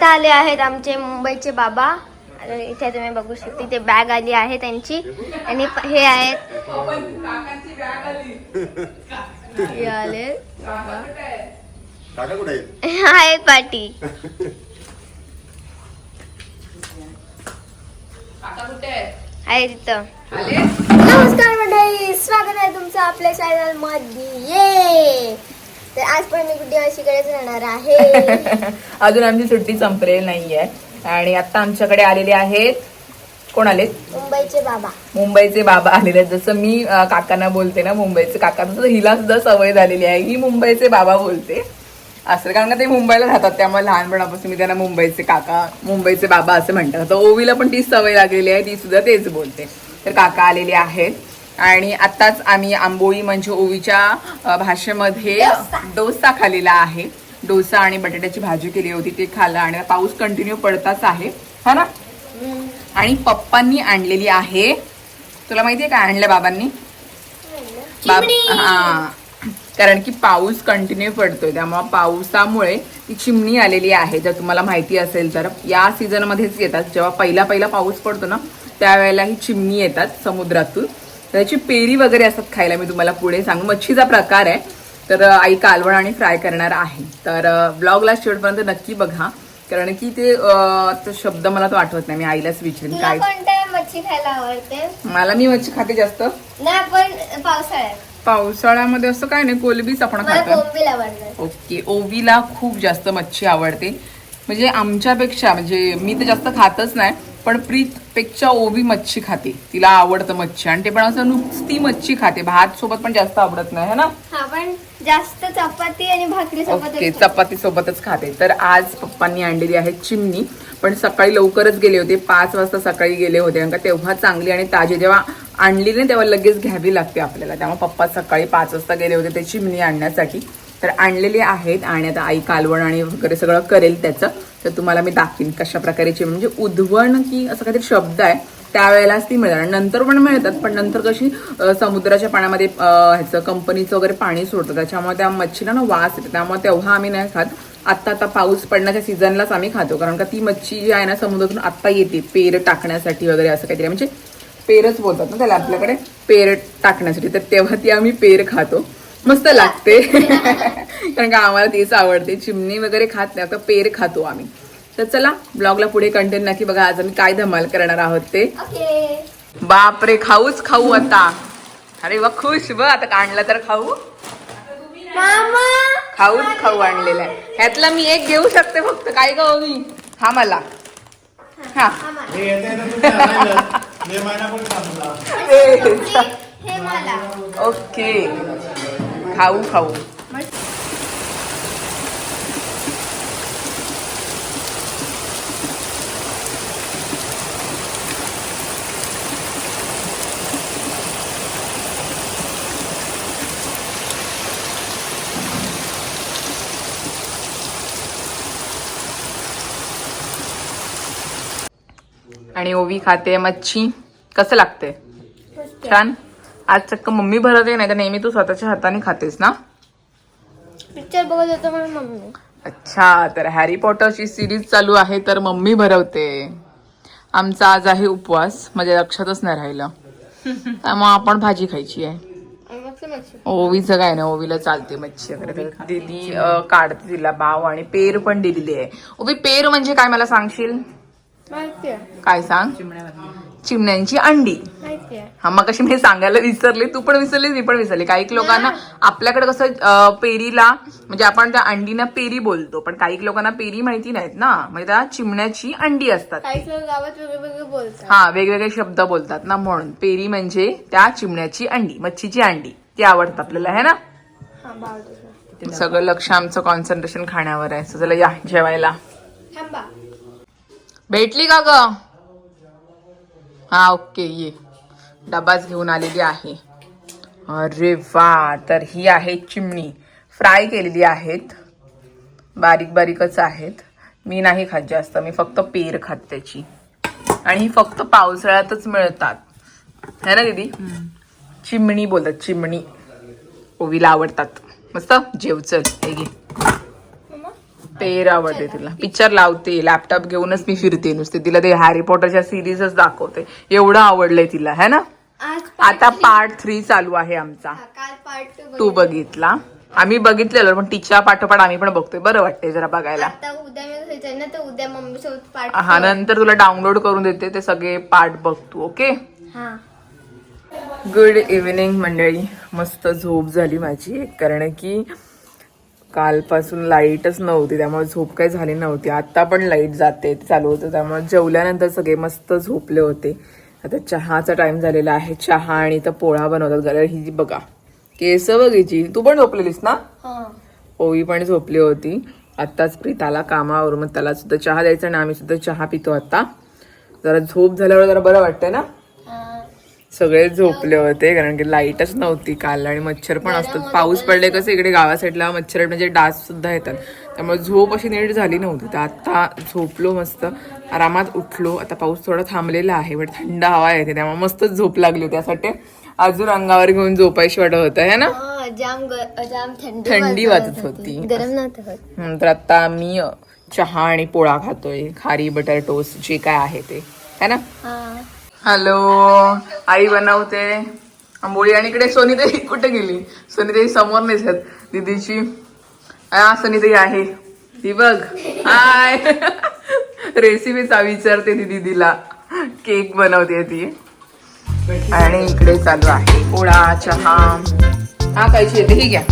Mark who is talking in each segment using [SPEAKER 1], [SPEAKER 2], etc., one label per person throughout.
[SPEAKER 1] आता आले आहेत आमचे मुंबईचे बाबा. इथे तुम्ही बघू शकता इथे बॅग आली आहे त्यांची. आणि हे आहेत. हे आले. आहे पाटी. आहे तिथं नमस्कार मंडळी स्वागत आहे तुमचं आपल्या चॅनलमध्ये. ये तर आज पण मी गुड्डी अशीकडेच राहणार आहे?
[SPEAKER 2] अजून आमची सुट्टी संपलेली नाहीये. आणि आता आमच्याकडे आलेले आहेत कोण आलेत
[SPEAKER 1] मुंबईचे बाबा.
[SPEAKER 2] मुंबईचे बाबा आलेले आहेत. जसं मी अं, काकांना बोलते ना मुंबईचे काका तसं हिला सुद्धा सवय झालेली आहे ही मुंबईचे बाबा बोलते. असं कारण का ते मुंबईला राहतात त्यामुळे लहानपणापासून मी त्यांना मुंबईचे काका मुंबईचे बाबा असं म्हणतात. तर ओवीला पण तीच सवय लागलेली आहे ती सुद्धा तेच बोलते. तर काका आलेले आहेत. आणि आताच आम्ही आंबोळी म्हणजे ओवीच्या भाषेमध्ये डोसा. खाल्लेला आहे. डोसा आणि बटाट्याची भाजी केली होती ते खाल्लं आणि पाऊस कंटिन्यू पडताच आहे. हा ना? आणि पप्पांनी आणलेली आहे. तुला माहितीये काय आणलं बाबांनी? बाब हा. कारण की पाऊस कंटिन्यू पडतोय त्यामुळे पावसामुळे ती चिमणी आलेली आहे. जर तुम्हाला माहिती असेल तर या सीझन मध्येच येतात. जेव्हा पहिला पहिला पाऊस पडतो ना त्यावेळेला ही चिमणी येतात समुद्रातून. त्याची पेरी वगैरे असतात खायला मी तुम्हाला पुढे सांगू. मच्छीचा प्रकार आहे. तर आई कालवण आणि फ्राय करणार आहे. तर ब्लॉगला शेवटपर्यंत नक्की बघा. कारण की ते शब्द मला तो आठवत नाही. मी आईलाच विचारेन काय.
[SPEAKER 1] मच्छी खायला आवडते?
[SPEAKER 2] मला मी मच्छी खाते जास्त.
[SPEAKER 1] नाही पण पावसाळ्यात.
[SPEAKER 2] पावसाळ्यामध्ये असं काय नाही कोलबीच आपण खातो ओके ओवीला खूप जास्त मच्छी आवडते. म्हणजे आमच्यापेक्षा म्हणजे मी तर जास्त खातच नाही. पण प्रीतपेक्षा ओवी मच्छी खाते. तिला आवडतं मच्छी आणि ते पण असं नुसती मच्छी खाते. भात सोबत पण जास्त आवडत नाही है ना?
[SPEAKER 1] हा पण जास्त चपाती आणि भाकरी सोबत
[SPEAKER 2] ओके चपाती सोबतच खाते. तर आज पप्पांनी आणलेली आहे चिमणी पण सकाळी लवकरच गेले होते. पाच वाजता सकाळी गेले होते कारण का तेव्हा चांगली आणि ताजी जेव्हा आणली नाही तेव्हा लगेच घ्यावी लागते आपल्याला. त्यामुळे पप्पा सकाळी पाच वाजता गेले होते ते चिमणी आणण्यासाठी. तर आणलेले आहेत आणि आता आई कालवण आणि वगैरे सगळं करेल त्याचं. तर तुम्हाला मी दाखवीन कशा प्रकारेची म्हणजे उधवण की असं काहीतरी शब्द आहे त्यावेळेलाच ती मिळणार. नंतर पण मिळतात पण नंतर कशी समुद्राच्या पाण्यामध्ये ह्याचं कंपनीचं वगैरे पाणी सोडतं त्याच्यामुळे त्या मच्छीला ना वास येतो. त्यामुळे तेव्हा आम्ही नाही खात. आत्ता आता पाऊस पडण्याच्या सीझनलाच आम्ही खातो. कारण का ती मच्छी जी आहे ना समुद्रातून आत्ता येते. पेर टाकण्यासाठी वगैरे असं काहीतरी. म्हणजे पेरच बोलतात ना त्याला आपल्याकडे पेर टाकण्यासाठी. तर तेव्हा ती आम्ही पेर खातो. मस्त लागते. कारण का आम्हाला तीच आवडते. चिमणी वगैरे खात नाही आता पेर खातो आम्ही. तर चला ब्लॉगला पुढे कंटेंट नक्की बघा. आज आम्ही काय धमाल करणार आहोत ते.
[SPEAKER 1] ओके.
[SPEAKER 2] बापरे खाऊच खाऊ आता. अरे वा खुश. ब आता काढला तर खाऊ.
[SPEAKER 1] मामा.
[SPEAKER 2] खाऊच खाऊ आणलेला आहे. ह्यातला मी एक घेऊ शकते फक्त. काय ग मी? हा मला. हा.
[SPEAKER 1] हे मला.
[SPEAKER 2] ओके. खाऊ खाऊ. आणि ओवी खाते मच्छी. कसं लागते छान? आज चक्क मम्मी भरवते नाही तर नेहमी तू स्वतःच्या हाताने खातेस ना?
[SPEAKER 1] पिक्चर बघत होतो म्हणून मम्मी.
[SPEAKER 2] अच्छा तर हॅरी पॉटरची सिरीज चालू आहे तर मम्मी भरवते. आमचा आज आहे उपवास म्हणजे लक्षातच नाही राहिलं. त्यामुळे आपण भाजी खायची आहे. ओवीचं काय ना ओवीला चालते मच्छी वगैरे. दीदी काढते तिला बाव आणि पेर पण दिलेली आहे. ओवी पेर म्हणजे काय मला सांगशील? काय सांग? चिमण्यांची अंडी. हा मग कशी मी सांगायला विसरले. तू पण विसरली मी पण विसरले. काही लोकांना आपल्याकडे कसं पेरीला म्हणजे आपण त्या अंडीना पेरी बोलतो पण काही लोकांना पेरी माहिती नाहीत ना. म्हणजे त्या चिमण्याची अंडी असतात हा वेगवेगळे शब्द बोलतात ना म्हणून. पेरी म्हणजे त्या चिमण्याची अंडी मच्छीची अंडी. ती आवडतात आपल्याला है ना. सगळं लक्ष आमचं कॉन्सन्ट्रेशन खाण्यावर आहे. चला या जेवायला. भेटली का ग? हा ओके ये. डबाच घेऊन आलेली आहे. अरे वा तर ही आहे चिमणी. फ्राय केलेली आहेत. बारीक बारीकच आहेत. मी नाही खात जास्त मी फक्त पेर खात त्याची. आणि ही फक्त पावसाळ्यातच मिळतात. है ना दीदी? चिमणी बोलतात चिमणी. ओवीला आवडतात. मस्त? जेव चल हे घे. पेर आवडते तिला. पिक्चर लावते लॅपटॉप घेऊनच मी फिरते नुसते. तिला ते हॅरी पॉटरच्या सिरीजच दाखवते. एवढं आवडलंय तिला है ना? आता पार्ट थ्री चालू आहे आमचा. तू बघितला. आम्ही बघितलेलं पण तिच्या पाठोपाठ आम्ही पण बघतोय. बरं वाटते जरा बघायला. हा नंतर तुला डाउनलोड करून देते ते सगळे पार्ट बघ तू ओके गुड इव्हिनिंग मंडळी. मस्त झोप झाली माझी. कारण की कालपासून लाईटच नव्हती त्यामुळे झोप काही झाली नव्हती. आता पण लाइट जाते चालू होतं त्यामुळे जेवल्यानंतर सगळे मस्त झोपले होते. आता चहाचा टाइम झालेला आहे. चहा आणि तर पोळा बनवतात. घरात ही जी बघा. केस बघायची तू पण झोपलेलीस ना?
[SPEAKER 1] हा.
[SPEAKER 2] ओवी पण झोपली होती. आत्ताच प्रीताला कामावरून मग त्याला सुद्धा चहा द्यायचा आणि आम्ही सुद्धा चहा पितो आता. जरा झोप झाल्यावर जरा बरं वाटतंय ना. सगळे झोपले होते कारण की लाईटच नव्हती काल आणि मच्छर पण असतात. पाऊस पडले कसं? इकडे गावा साईडला मच्छर म्हणजे डास सुद्धा येतात. त्यामुळे झोप अशी नीट झाली नव्हती. तर आता झोपलो मस्त. आरामात उठलो. आता पाऊस थोडा थांबलेला आहे बट थंड हवा येते त्यामुळे मस्तच झोप लागली होती. त्यासाठी अजून अंगावर घेऊन झोपायशी वाटत होतं है ना?
[SPEAKER 1] जाम ग- जाम थंडी
[SPEAKER 2] वाजत होती.
[SPEAKER 1] गरम
[SPEAKER 2] तर आता मी अ, चहा आणि पोळा खातोय. खारी बटर टोस्ट जे काय आहे ते. है ना?
[SPEAKER 1] हा.
[SPEAKER 2] हॅलो आई बनवते. आंबोळी आणि इकडे सोनीताई कुठे गेली? सोनीताई समोर नाही दिसत. दीदीची. हा सोनीताई आहे. ती बघ. हाय. रेसिपीचा विचारते ती दीदीला. केक बनवते ती. आणि इकडे चालू आहे. पोळा चहा. हा कायची येते ही घ्या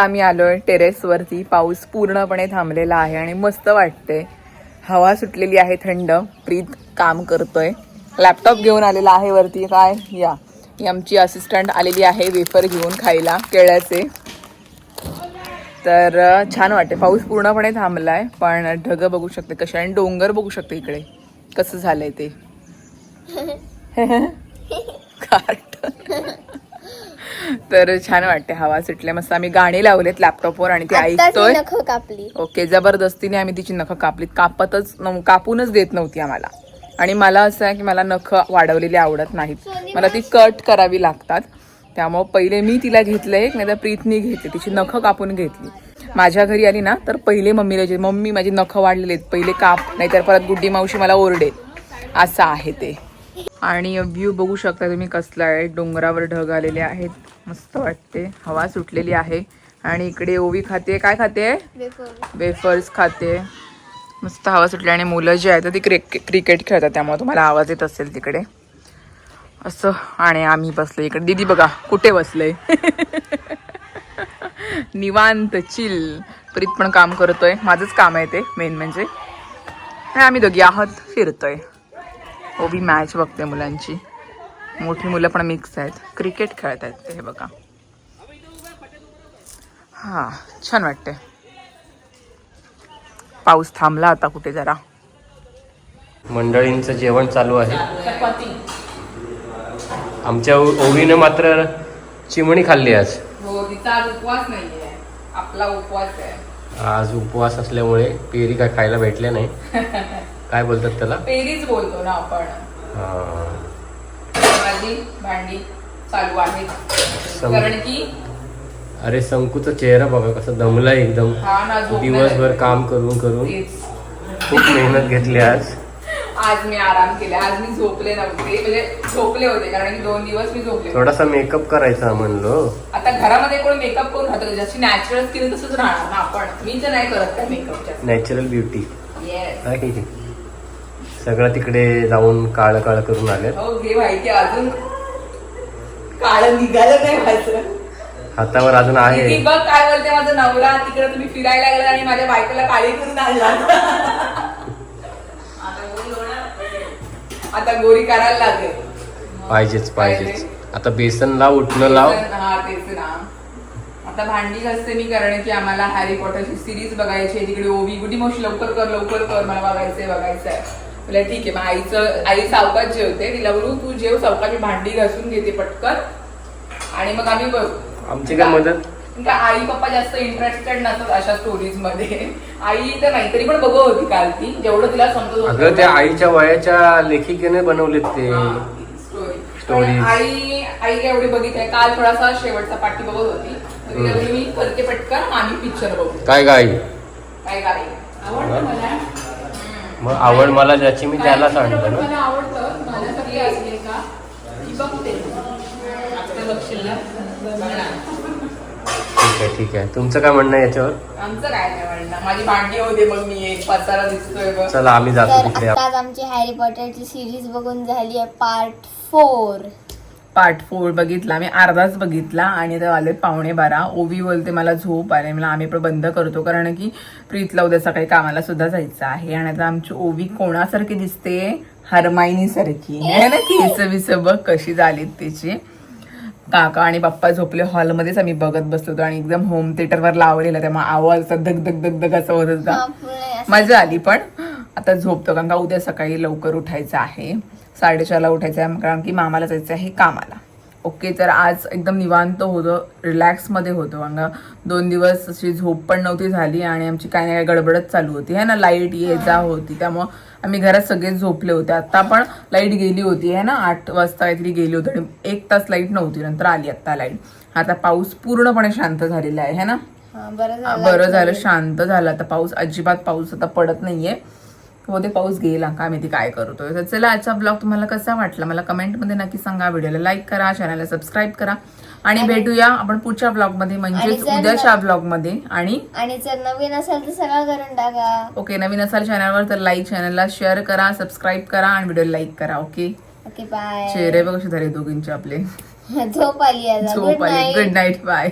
[SPEAKER 2] आता आम्ही आलोय टेरेस वरती पाऊस पूर्णपणे थांबलेला आहे आणि मस्त वाटते. हवा सुटलेली आहे थंड. प्रीत काम करतोय. लॅपटॉप घेऊन आलेला आहे वरती. काय? या. ही आमची असिस्टंट आलेली आहे वेफर घेऊन खायला केळ्याचे. तर छान वाटते. पाऊस पूर्णपणे थांबलाय पण ढग बघू शकते कसे आणि डोंगर बघू शकते इकडे. कसं झालंय ते? कार्टून तर छान वाटते हवा सुटल्या मस्त आम्ही गाणी लावलेत लॅपटॉपवर आणि ते ऐकतोय.
[SPEAKER 1] मी नख कापली.
[SPEAKER 2] ओके जबरदस्तीने आम्ही तिची नखं कापलीत. कापतच कापूनच देत नव्हती आम्हाला. आणि मला असं आहे की मला नखं वाढवलेली आवडत नाहीत. मला ती कट करावी लागतात. त्यामुळे पहिले मी तिला घेतलं एक नाही तर प्रीतनी घेतली. तिची नखं कापून घेतली. माझ्या घरी आली ना तर पहिले मम्मीला जे मम्मी माझी नखं वाढलेली आहेत. पहिले काप नाहीतर परत गुड्डी मावशी मला ओरडेल. असं आहे ते. आणि व्ह्यू बघू शकता तुम्ही कसला आहे. डोंगरावर ढग आलेले आहेत. मस्त वाटते. हवा सुटलेली आहे. आणि इकडे ओवी खाते. काय खाते? वेफर्स. खाते. मस्त हवा सुटली आणि मुलं जी आहेत ती क्रिक क्रिकेट खेळतात. त्यामुळे तुम्हाला आवाज येत असेल तिकडे. असं. आणि आम्ही बसलो इकडे. दीदी बघा कुठे बसले निवांत चिल प्रीत पण काम करतोय. माझंच काम आहे ते मेन म्हणजे. आम्ही दोघी आहोत फिरतोय. ओबी मॅच बघते मुलांची. मोठी मुलं पण मिक्स आहेत. क्रिकेट खेळत आहेत ते हे बघा. हा छान वाटते पाऊस थांबला आता कुठे जरा.
[SPEAKER 3] मंडळींचं जेवण चालू आहे. आमच्या ओवीनं मात्र चिमणी खाल्ली आज.
[SPEAKER 2] हो उपवास नाहीये. आपला उपवास आहे.
[SPEAKER 3] आज उपवास असल्यामुळे पेरी काय खायला भेटल्या नाही. काय बोलतात त्याला?
[SPEAKER 2] पेरीच बोलतो ना आपण.
[SPEAKER 3] हा.
[SPEAKER 2] भांडी चालू आहे
[SPEAKER 3] सम-
[SPEAKER 2] कारण की
[SPEAKER 3] अरे संकूचा चेहरा बघा कसा दमला एकदम.
[SPEAKER 2] हा ना झोपणार
[SPEAKER 3] दिवसभर
[SPEAKER 2] आहे.
[SPEAKER 3] काम करून करून.
[SPEAKER 2] तेच.
[SPEAKER 3] खूप मेहनत घेतली आज.
[SPEAKER 2] आज मी आराम केला. आज मी झोपले नव्हते. म्हणजे झोपले होते कारण की दोन दिवस मी झोपले
[SPEAKER 3] थोडासा मेकअप करायचा म्हणलो.
[SPEAKER 2] आता घरामध्ये कोण मेकअप करून राहतो जशी नॅचरल स्किन तसंच राहणार ना आपण. मी तर नाही करत त्या मेकअपच्या
[SPEAKER 3] नॅचरल ब्युटी
[SPEAKER 2] येस
[SPEAKER 3] सगळं तिकडे जाऊन काळ काळ करून आले
[SPEAKER 2] हो माहिती अजून काळ निघालं नाही माझं.
[SPEAKER 3] हातावर अजून आहे.
[SPEAKER 2] बघ काय बोलते माझा नवरा तिकडे तुम्ही फिरायला गेला आणि माझ्या बायकोला काळी करून आणला. आता गोरी करायला लागेल.
[SPEAKER 3] पाहिजेच पाहिजेच. आता बेसन लाव उठणं लाव.
[SPEAKER 2] हा तेच ना आता भांडी घासते मी कारण की आम्हाला हॅरी पॉटरची सिरीज बघायची तिकडे ओवी गुडी मावशी लवकर कर लवकर कर. मला बघायचंय बघायचंय. बोलल्या ठीक आहे मग आईचं आई सावकाश जेवते तिला बोलू तू जेव सावकाश मी भांडी घासून घेते पटकन. आणि मग आम्ही बघू.
[SPEAKER 3] आमची काय मदत?
[SPEAKER 2] का आई पप्पा जास्त इंटरेस्टेड नसतात अशा स्टोरीजमध्ये. आई तर नाही तरी पण बघत होती काल ती जेवढं तिला समजत होतं.
[SPEAKER 3] अगं त्या आईच्या वयाच्या लेखिकेने बनवलेत ते.
[SPEAKER 2] पण आई आई काय एवढी बघितली काल थोडासा शेवटचा पाठी बघत होती. मी करते पटकन आम्ही पिक्चर बघू.
[SPEAKER 3] काय गाई?
[SPEAKER 2] काय काय आवडतं मला.
[SPEAKER 3] मग आवड मला ज्याची मी त्याला सांगतो ना.
[SPEAKER 2] मला आवडतं. मला सगळी असले का ती बघते. आता बघशील ना?
[SPEAKER 3] ठीक आहे ठीक आहे. तुमचं काय म्हणणं आहे याच्यावर?
[SPEAKER 2] आमचं काय नाही माझी भांडी होते मग मी. एक पसारा दिसतोय बघ.
[SPEAKER 3] चला आम्ही जातो
[SPEAKER 1] तर
[SPEAKER 3] तिकडे.
[SPEAKER 1] आताच आमची हॅरी पॉटरची सिरीज बघून झाली आहे पार्ट फोर.
[SPEAKER 2] पार्ट फोर बघितला मी अर्धाच बघितला आणि आता आले पावणे बारा. ओवी बोलते मला झोप आले. मला आम्ही पण बंद करतो कारण की प्रीतला उद्या सकाळी कामाला सुद्धा जायचं आहे. आणि आता आमची ओवी कोणासारखी दिसते? हरमाईनी सारखी आहे ना केस बिस बघ कशी झालीत तिची. काका आणि पप्पा झोपले हॉलमध्येच आम्ही बघत बसलो होतो आणि एकदम होम थिएटरवर लावलेला त्यामुळे आवाज धक धक धक धक असं होत होता. मजा आली पण. आता झोपतो कारण का उद्या सकाळी लवकर उठायचं आहे. साडेचारला उठायचं आहे कारण की मामाला जायचं आहे कामाला. ओके तर आज एकदम निवांत होतं रिलॅक्समध्ये होतो. का दोन दिवस अशी झोप पण नव्हती झाली आणि आमची काय नाही काय गडबडच चालू होती. है ना लाइट ये जा होती त्यामुळं आम्ही घरात सगळे झोपले होते. आता पण लाइट गेली होती है ना आठ वाजता काहीतरी गेली होती आणि एक तास लाइट नव्हती नंतर आली आता लाइट. आता पाऊस पूर्णपणे शांत झालेला आहे है ना?
[SPEAKER 1] बरं झालं
[SPEAKER 2] शांत झालं. आता पाऊस अजिबात पाऊस आता पडत नाहीये. ते पाऊस गेला काय माहिती काय करतोय. तर चला आजचा ब्लॉग तुम्हाला कसा वाटला? मला कमेंटमध्ये नक्की सांगा. व्हिडिओला लाईक करा चॅनलला सबस्क्राईब करा. आणि भेटूया आपण पुढच्या ब्लॉगमध्ये म्हणजेच
[SPEAKER 1] जर-
[SPEAKER 2] उद्याच्या ब्लॉगमध्ये आणि
[SPEAKER 1] आणि जर नवीन असेल तर सगळं करून टाका.
[SPEAKER 2] ओके नवीन असाल चॅनलवर तर लाईक चॅनलला शेअर करा सबस्क्राईब करा आणि व्हिडिओला लाईक करा ओके
[SPEAKER 1] ओके बाय
[SPEAKER 2] चेहरे बघ कसे झाले दोघींचे आपले.
[SPEAKER 1] झोप आली आता. गुड
[SPEAKER 2] झोप आली.
[SPEAKER 1] Night
[SPEAKER 2] good night bye